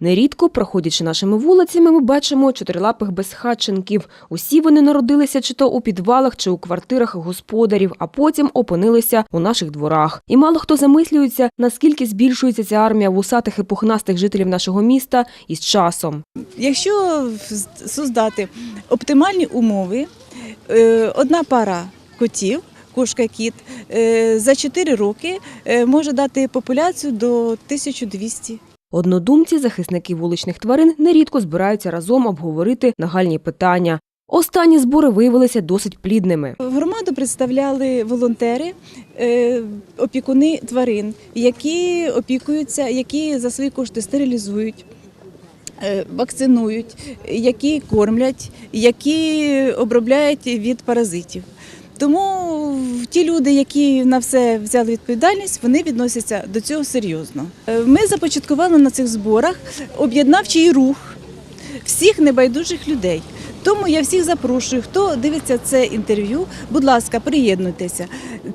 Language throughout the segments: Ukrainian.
Нерідко, проходячи нашими вулицями, ми бачимо чотирилапих безхатченків. Усі вони народилися чи то у підвалах, чи у квартирах господарів, а потім опинилися у наших дворах. І мало хто замислюється, наскільки збільшується ця армія вусатих і пухнастих жителів нашого міста із часом. Якщо создати оптимальні умови, е, одна пара котів, кошка-кіт, е, за 4 роки е, може дати популяцію до 1200. Однодумці, захисники вуличних тварин, нерідко збираються разом обговорити нагальні питання. Останні збори виявилися досить плідними. Громаду представляли волонтери, е, опікуни тварин, які опікуються, які за свої кошти стерилізують. е, Вакцинують, які кормлять, які обробляють від паразитів. Тому ті люди, які на все взяли відповідальність, вони відносяться до цього серйозно. Е, Ми започаткували на цих зборах об'єднавчий рух всіх небайдужих людей. Тому я всіх запрошую, хто дивиться це інтерв'ю, будь ласка, приєднуйтеся.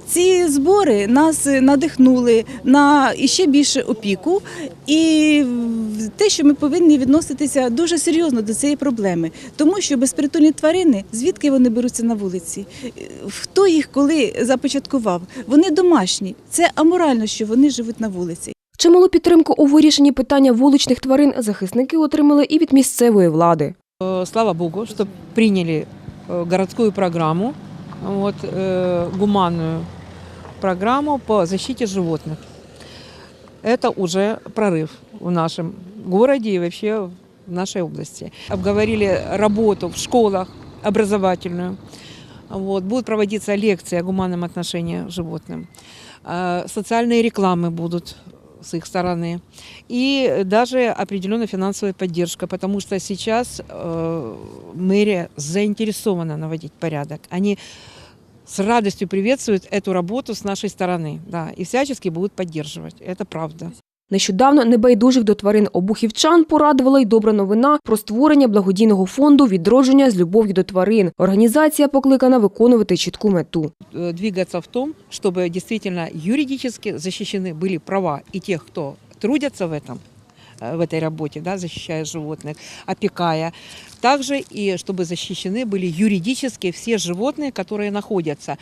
Ці збори нас надихнули на іще більше опіку і те, що ми повинні відноситися дуже серйозно до цієї проблеми, тому що безпритульні тварини, звідки вони беруться на вулиці? Хто їх коли започаткував? Вони домашні. Це аморально, що вони живуть на вулиці. Чималу підтримку у вирішенні питання вуличних тварин захисники отримали і від місцевої влади. Э, Слава Богу, что приняли э, городскую программу, вот, э, гуманную программу по защите животных. Это уже прорыв в нашем городе и вообще в нашей области. Обговорили работу в школах образовательную. Вот, будут проводиться лекции о гуманном отношении к животным. Социальные рекламы будут с их стороны. И даже определенная финансовая поддержка, потому что сейчас э, мэрия заинтересована наводить порядок. Они с радостью приветствуют эту работу с нашей стороны, да, и всячески будут поддерживать. Это правда. Нещодавно небайдужих до тварин обухівчан порадувала й добра новина про створення благодійного фонду відродження з любов'ю до тварин. Організація покликана виконувати чітку мету. Э, Двигаться в том, чтобы действительно юридически защищены были права и тех, кто трудятся в этом, э, в этой работе, да, защищая животных, опекая. Также и чтобы защищены были юридически все животные, которые находятся,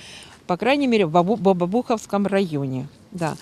по крайней мере, в Бабу- Бабабуховском районе, да,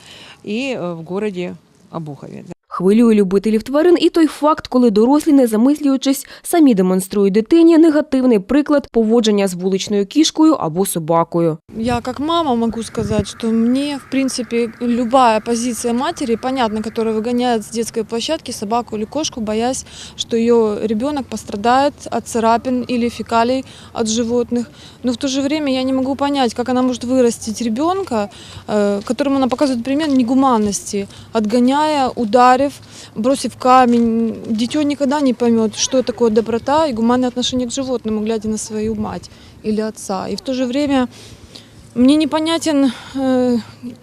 и э, в городе Обухове. да. Хвилює любителів тварин і той факт, коли дорослі, не замислюючись, самі демонструють дитині негативний приклад поводження з вуличною кішкою або собакою. Я как мама могу сказать, что мне, в принципе, любая позиция матери, понятно, которая выгоняет с детской площадки собаку или кошку, боясь, что ее ребенок пострадает от царапин или фекалий от животных. Но в то же время я не могу понять, как она может вырастить ребенка, э, которому она показывает пример негуманности, отгоняя, ударив, бросив камень. Дитё никогда не поймет, что такое доброта и гуманное отношение к животному, глядя на свою мать или отца. И в то же время мне непонятен э,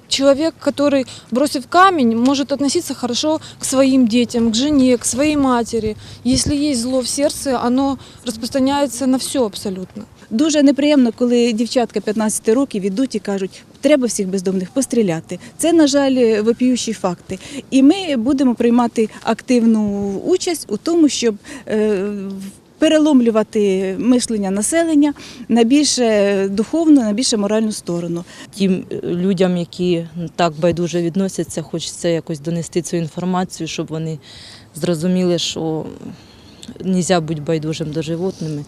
человек, который, бросив камень, может относиться хорошо к своим детям, к жене, к своей матери. Если есть зло в сердце, оно распространяется на все абсолютно. Дуже неприємно, коли дівчатка 15 років ідуть і кажуть, треба всіх бездомних постріляти. Це, на жаль, вопіющі факти. І ми будемо приймати активну участь у тому, щоб е, переломлювати мишлення населення на більше духовну, на більше моральну сторону. тим е, людям, які так байдуже відносяться, хочеться якось донести цю інформацію, щоб вони зрозуміли, що не можна бути байдужим до животними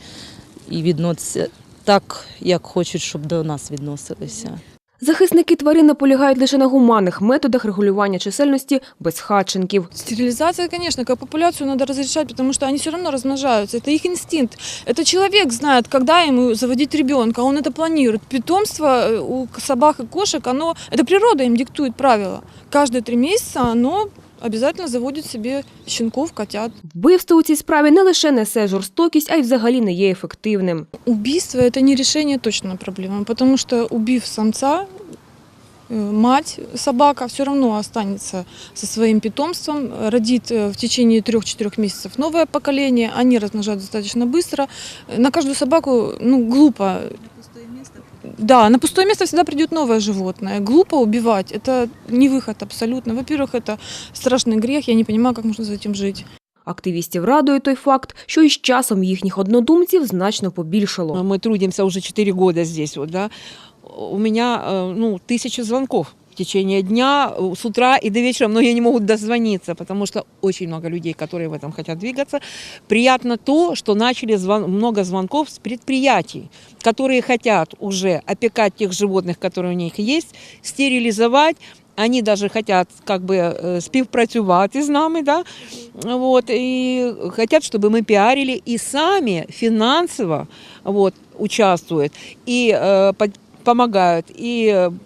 і відноситися так, як хочуть, щоб до нас відносилися. Захисники тварин наполягають лише на гуманних методах регулювання чисельності безхатченків. Стерилизация, конечно, как популяцию надо разрешать, потому что они все равно размножаются. Это их инстинкт. Это человек знает, когда ему заводить ребенка, он это планирует. Питомство э, у собак и кошек, оно, это природа им диктует правила. Каждые три месяца оно обязательно заводит себе щенков, котят. Вбивство у цій справі не лише несе жорстокість, а й взагалі не є ефективним. Убийство – это не решение точно проблемы, потому что убив самца, э, мать, собака все равно останется со своим питомством, родит э, в течение трех-четырех месяцев новое поколение, они размножают достаточно быстро. Э, На каждую собаку, ну, глупо. Да, на пустое место всегда придет новое животное. Глупо убивать, это не выход абсолютно. Во-первых, это страшный грех, я не понимаю, как можно за этим жить. Активістів радує той факт, що із часом їхніх однодумців значно побільшало. Мы трудимся уже 4 года здесь, вот, да. У меня, э, ну, тысячи звонков в течение дня, с утра и до вечера. Многие не могут дозвониться, потому что очень много людей, которые в этом хотят двигаться. Приятно то, что начали звон- много звонков с предприятий, которые хотят уже опекать тех животных, которые у них есть, стерилизовать, они даже хотят как бы э, співпрацювати з нами, да? вот, и хотят, чтобы мы пиарили, и сами финансово вот, участвуют, и э, под- помогают, и э, м,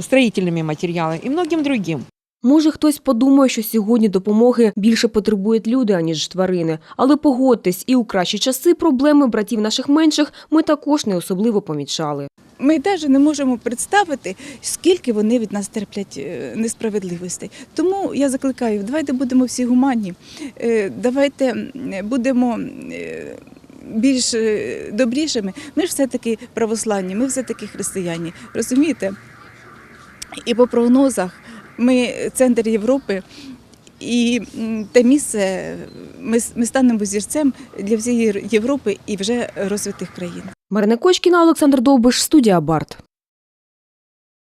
строительными материалами, и многим другим. Може, хтось подумає, що сьогодні допомоги більше потребують люди, аніж тварини. Але погодьтесь, і у кращі часи проблеми братів наших менших ми також не особливо помічали. Ми навіть не можемо представити, скільки вони від нас терплять е, несправедливостей. Тому я закликаю, давайте будемо всі гуманні, е, давайте будемо е, більш е, добрішими. Ми ж все-таки православні, ми все-таки християні. Розумієте? І по прогнозах ми центр Європи. І те місце ми, ми станемо зірцем для всієї Європи і вже розвитих країн. Марина Кочкіна, Олександр Довбиш, студія Барт.